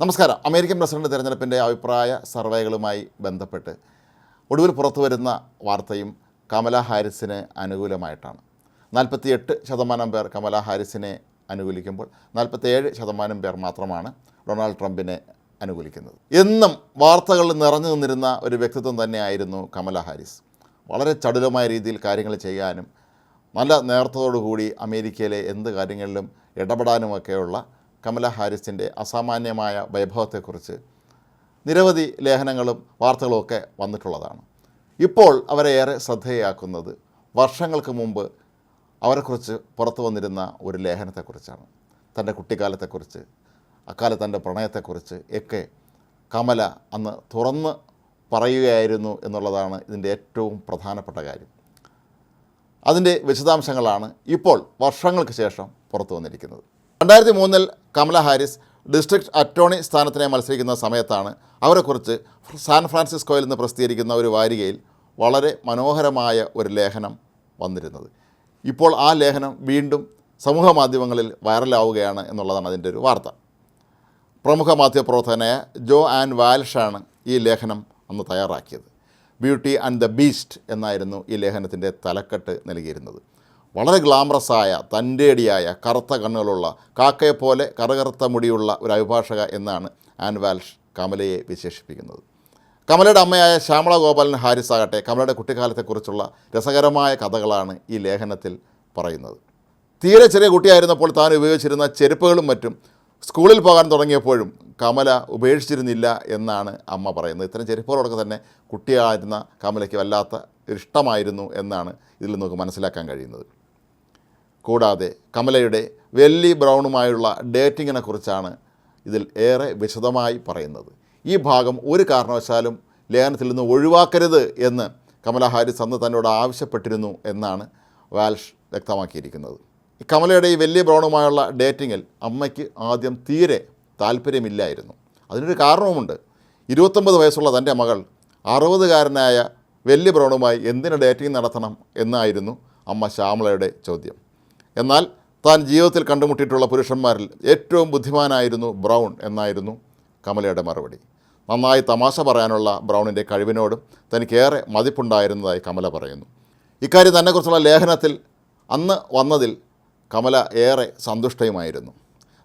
നമസ്കാരം. American president തിരഞ്ഞെടുപ്പിന്റെ അഭിപ്രായ സർവേകളുമായി ബന്ധപ്പെട്ട് ഒടുവിൽ പുറത്തു വരുന്ന വാർത്തയും കമല ഹാരിസിന് അനുകൂലമായിട്ടാണ്. നാൽപ്പത്തിയെട്ട് ശതമാനം പേർ കമല ഹാരിസിനെ അനുകൂലിക്കുമ്പോൾ നാൽപ്പത്തേഴ് ശതമാനം പേർ മാത്രമാണ് ഡൊണാൾഡ് ട്രംപിനെ അനുകൂലിക്കുന്നത്. എന്നും വാർത്തകളിൽ നിറഞ്ഞു നിന്നിരുന്ന ഒരു വ്യക്തിത്വം തന്നെയായിരുന്നു കമല ഹാരിസ്. വളരെ ചടുലമായ രീതിയിൽ കാര്യങ്ങൾ ചെയ്യാനും നല്ല നേതൃത്വത്തോടുകൂടി അമേരിക്കയിലെ എന്ത് കാര്യങ്ങളിലും ഇടപെടാനുമൊക്കെയുള്ള കമല ഹാരിസിന്റെ അസാമാന്യമായ വൈഭവത്തെക്കുറിച്ച് നിരവധി ലേഖനങ്ങളും വാർത്തകളും ഒക്കെ വന്നിട്ടുള്ളതാണ്. ഇപ്പോൾ അവരെ ഏറെ ശ്രദ്ധേയാക്കുന്നത് വർഷങ്ങൾക്ക് മുമ്പ് അവരെക്കുറിച്ച് പുറത്തു വന്നിരുന്ന ഒരു ലേഖനത്തെക്കുറിച്ചാണ്. തന്റെ കുട്ടിക്കാലത്തെക്കുറിച്ച് അക്കാലത്ത് തന്റെ പ്രണയത്തെക്കുറിച്ച് ഒക്കെ കമല അന്ന് തുറന്ന് പറയുകയായിരുന്നു എന്നുള്ളതാണ് ഇതിന്റെ ഏറ്റവും പ്രധാനപ്പെട്ട കാര്യം. അതിന്റെ വിശദാംശങ്ങളാണ് ഇപ്പോൾ വർഷങ്ങൾക്ക് ശേഷം പുറത്തു വന്നിരിക്കുന്നത്. രണ്ടായിരത്തി മൂന്നിൽ കമല ഹാരിസ് ഡിസ്ട്രിക്ട് അറ്റോർണി സ്ഥാനത്തിനായി മത്സരിക്കുന്ന സമയത്താണ് അവരെക്കുറിച്ച് സാൻ ഫ്രാൻസിസ്കോയിൽ നിന്ന് പ്രസിദ്ധീകരിക്കുന്ന ഒരു വാരികയിൽ വളരെ മനോഹരമായ ഒരു ലേഖനം വന്നിരുന്നത്. ഇപ്പോൾ ആ ലേഖനം വീണ്ടും സമൂഹ മാധ്യമങ്ങളിൽ വൈറലാവുകയാണ് എന്നുള്ളതാണ് അതിന്റെ ഒരു വാർത്ത. പ്രമുഖ മാധ്യമപ്രവർത്തകനായ ജോ ആൻഡ് വാൽഷാണ് ഈ ലേഖനം അന്ന് തയ്യാറാക്കിയത്. ബ്യൂട്ടി ആൻഡ് ദ ബീസ്റ്റ് എന്നായിരുന്നു ഈ ലേഖനത്തിന്റെ തലക്കെട്ട് നൽകിയിരുന്നത്. വളരെ ഗ്ലാമറസായ തന്റേടിയായ കറുത്ത കണ്ണുകളുള്ള കാക്കയെപ്പോലെ കറുകറുത്ത മുടിയുള്ള ഒരു അഭിഭാഷക എന്നാണ് ആൻ വാൽഷ് കമലയെ വിശേഷിപ്പിക്കുന്നത്. കമലയുടെ അമ്മയായ ശ്യാമള ഗോപാലൻ ഹാരിസ് ആകട്ടെ കമലയുടെ കുട്ടിക്കാലത്തെക്കുറിച്ചുള്ള രസകരമായ കഥകളാണ് ഈ ലേഖനത്തിൽ പറയുന്നത്. തീരെ ചെറിയ കുട്ടിയായിരുന്നപ്പോൾ താൻ ഉപയോഗിച്ചിരുന്ന ചെരുപ്പുകളും മറ്റും സ്കൂളിൽ പോകാൻ തുടങ്ങിയപ്പോഴും കമല ഉപേക്ഷിച്ചിരുന്നില്ല എന്നാണ് അമ്മ പറയുന്നത്. ഇത്തരം ചെരുപ്പുകളോടൊക്കെ തന്നെ കുട്ടിയായിരുന്ന കമലയ്ക്ക് വല്ലാത്ത ഇഷ്ടമായിരുന്നു എന്നാണ് ഇതിൽ നിന്ന് നമുക്ക് മനസ്സിലാക്കാൻ കഴിയുന്നത്. കൂടാതെ കമലയുടെ വെല്ലി ബ്രൗണുമായുള്ള ഡേറ്റിങ്ങിനെ കുറിച്ചാണ് ഇതിൽ ഏറെ വിശദമായി പറയുന്നത്. ഈ ഭാഗം ഒരു കാരണവശാലും ലേഖനത്തിൽ നിന്ന് ഒഴിവാക്കരുത് എന്ന് കമല ഹാരിസ് അന്ന് തന്നോട് ആവശ്യപ്പെട്ടിരുന്നു എന്നാണ് വാൽഷ് വ്യക്തമാക്കിയിരിക്കുന്നത്. കമലയുടെ ഈ വലിയ ബ്രൗണുമായുള്ള ഡേറ്റിങ്ങിൽ അമ്മയ്ക്ക് ആദ്യം തീരെ താല്പര്യമില്ലായിരുന്നു. അതിനൊരു കാരണവുമുണ്ട്. ഇരുപത്തൊമ്പത് വയസ്സുള്ള തന്റെ മകൾ അറുപതുകാരനായ വലിയ ബ്രൗണുമായി എന്തിനു ഡേറ്റിംഗ് നടത്തണം എന്നായിരുന്നു അമ്മ ശ്യാമളയുടെ ചോദ്യം. എന്നാൽ താൻ ജീവിതത്തിൽ കണ്ടുമുട്ടിയിട്ടുള്ള പുരുഷന്മാരിൽ ഏറ്റവും ബുദ്ധിമാനായിരുന്നു ബ്രൗൺ എന്നായിരുന്നു കമലയുടെ മറുപടി. നന്നായി തമാശ പറയാനുള്ള ബ്രൗണിന്റെ കഴിവിനോടും തനിക്കേറെ മതിപ്പുണ്ടായിരുന്നതായി കമല പറയുന്നു. ഇക്കാര്യം തന്നെക്കുറിച്ചുള്ള ലേഖനത്തിൽ അന്ന് വന്നതിൽ കമല ഏറെ സന്തുഷ്ടയുമായിരുന്നു.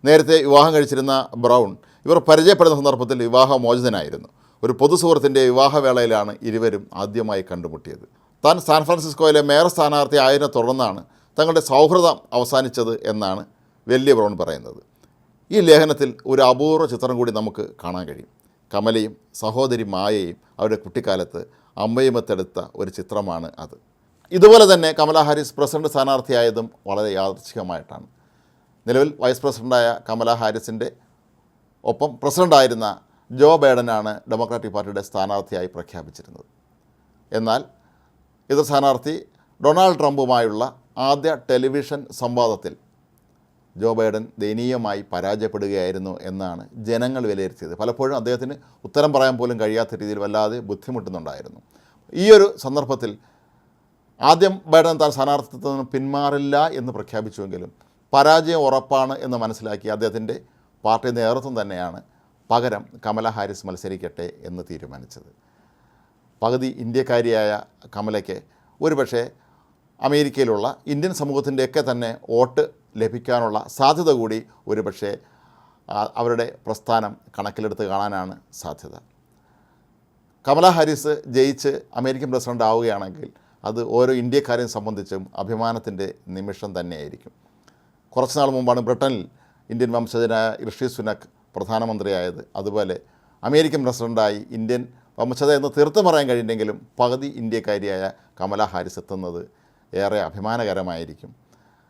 നേരത്തെ വിവാഹം കഴിച്ചിരുന്ന ബ്രൗൺ ഇവർ പരിചയപ്പെടുന്ന സന്ദർഭത്തിൽ വിവാഹമോചിതനായിരുന്നു. ഒരു പൊതുസുഹൃത്തിന്റെ വിവാഹവേളയിലാണ് ഇരുവരും ആദ്യമായി കണ്ടുമുട്ടിയത്. താൻ സാൻ ഫ്രാൻസിസ്കോയിലെ മേയർ സ്ഥാനാർത്ഥി ആയതിനെ തുടർന്നാണ് തങ്ങളുടെ സൗഹൃദം അവസാനിച്ചത് എന്നാണ് വലിയ ബ്രൗൺ പറയുന്നത്. ഈ ലേഖനത്തിൽ ഒരു അപൂർവ ചിത്രം കൂടി നമുക്ക് കാണാൻ കഴിയും. കമലയും സഹോദരി മായയും അവരുടെ കുട്ടിക്കാലത്ത് അമ്മയുമത്തെടുത്ത ഒരു ചിത്രമാണ് അത്. ഇതുപോലെ തന്നെ കമലാ ഹാരിസ് പ്രസിഡന്റ് സ്ഥാനാർത്ഥിയായതും വളരെ യാദൃച്ഛികമായിട്ടാണ്. നിലവിൽ വൈസ് പ്രസിഡന്റായ കമലാ ഹാരിസിന്റെ ഒപ്പം പ്രസിഡന്റായിരുന്ന ജോ ബൈഡനാണ് ഡെമോക്രാറ്റിക് പാർട്ടിയുടെ സ്ഥാനാർത്ഥിയായി പ്രഖ്യാപിച്ചിരുന്നത്. എന്നാൽ എതിർ സ്ഥാനാർത്ഥി ഡൊണാൾഡ് ട്രംപുമായുള്ള ആദ്യ ടെലിവിഷൻ സംവാദത്തിൽ ജോ ബൈഡൻ ദയനീയമായി പരാജയപ്പെടുകയായിരുന്നു എന്നാണ് ജനങ്ങൾ വിലയിരുത്തിയത്. പലപ്പോഴും അദ്ദേഹത്തിന് ഉത്തരം പറയാൻ പോലും കഴിയാത്ത രീതിയിൽ വല്ലാതെ ബുദ്ധിമുട്ടുന്നുണ്ടായിരുന്നു. ഈ ഒരു സന്ദർഭത്തിൽ ആദ്യം ബൈഡൻ താൻ സ്ഥാനാർത്ഥിത്വത്തിൽ നിന്ന് പിന്മാറില്ല എന്ന് പ്രഖ്യാപിച്ചുവെങ്കിലും പരാജയം ഉറപ്പാണ് എന്ന് മനസ്സിലാക്കി അദ്ദേഹത്തിന്റെ പാർട്ടി നേതൃത്വം തന്നെയാണ് പകരം കമല ഹാരിസ് മത്സരിക്കട്ടെ എന്ന് തീരുമാനിച്ചത്. പകുതി ഇന്ത്യക്കാരിയായ കമലയ്ക്ക് ഒരുപക്ഷെ അമേരിക്കയിലുള്ള ഇന്ത്യൻ സമൂഹത്തിന്റെയൊക്കെ തന്നെ വോട്ട് ലഭിക്കാനുള്ള സാധ്യത കൂടി ഒരുപക്ഷെ അവരുടെ പ്രസ്ഥാനം കണക്കിലെടുത്ത് കാണാനാണ് സാധ്യത. കമല ഹാരിസ് ജയിച്ച് അമേരിക്കൻ പ്രസിഡന്റ് ആവുകയാണെങ്കിൽ അത് ഓരോ ഇന്ത്യക്കാരെയും സംബന്ധിച്ചും അഭിമാനത്തിന്റെ നിമിഷം തന്നെയായിരിക്കും. കുറച്ച് നാൾ മുമ്പാണ് ബ്രിട്ടനിൽ ഇന്ത്യൻ വംശജനായ ഋഷി സുനക് പ്രധാനമന്ത്രിയായത്. അതുപോലെ അമേരിക്കൻ പ്രസിഡന്റായി ഇന്ത്യൻ വംശജ എന്ന് തീർത്ത് പറയാൻ കഴിഞ്ഞെങ്കിലും പകുതി ഇന്ത്യക്കാരിയായ കമല ഹാരിസ് എത്തുന്നത് ഏറെ അഭിമാനകരമായിരിക്കും.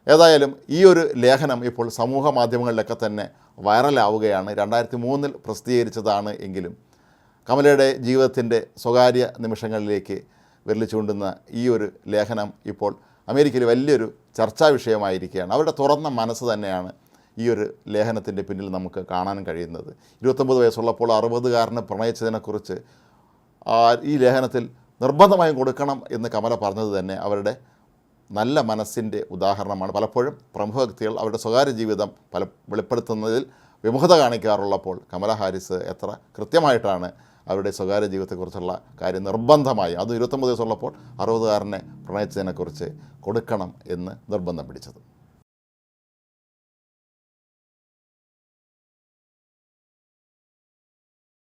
ഏതായാലും ഈ ഒരു ലേഖനം ഇപ്പോൾ സമൂഹ മാധ്യമങ്ങളിലൊക്കെ തന്നെ വൈറലാവുകയാണ്. രണ്ടായിരത്തി മൂന്നിൽ പ്രസിദ്ധീകരിച്ചതാണ് എങ്കിലും കമലയുടെ ജീവിതത്തിന്റെ സ്വകാര്യ നിമിഷങ്ങളിലേക്ക് വിരൽ ചൂണ്ടുന്ന ഈ ഒരു ലേഖനം ഇപ്പോൾ അമേരിക്കയിൽ വലിയൊരു ചർച്ചാ വിഷയമായിരിക്കുകയാണ്. അവരുടെ തുറന്ന മനസ്സ് തന്നെയാണ് ഈ ഒരു ലേഖനത്തിന്റെ പിന്നിൽ നമുക്ക് കാണാൻ കഴിയുന്നത്. ഇരുപത്തൊമ്പത് വയസ്സുള്ളപ്പോൾ അറുപതുകാരന് പ്രണയിച്ചതിനെക്കുറിച്ച് ഈ ലേഖനത്തിൽ നിർബന്ധമായും കൊടുക്കണം എന്ന് കമല പറഞ്ഞത് തന്നെ അവരുടെ നല്ല മനസ്സിന്റെ ഉദാഹരണമാണ്. പലപ്പോഴും പ്രമുഖ വ്യക്തികൾ അവരുടെ സ്വകാര്യ ജീവിതം പല വെളിപ്പെടുത്തുന്നതിൽ വിമുഖത കാണിക്കാറുള്ളപ്പോൾ കമല ഹാരിസ് എത്ര കൃത്യമായിട്ടാണ് അവരുടെ സ്വകാര്യ ജീവിതത്തെക്കുറിച്ചുള്ള കാര്യം നിർബന്ധമായി അത് ഇരുപത്തൊമ്പത് ദിവസമുള്ളപ്പോൾ അറുപതുകാരനെ പ്രണയിച്ചതിനെക്കുറിച്ച് കൊടുക്കണം എന്ന് നിർബന്ധം പിടിച്ചത്.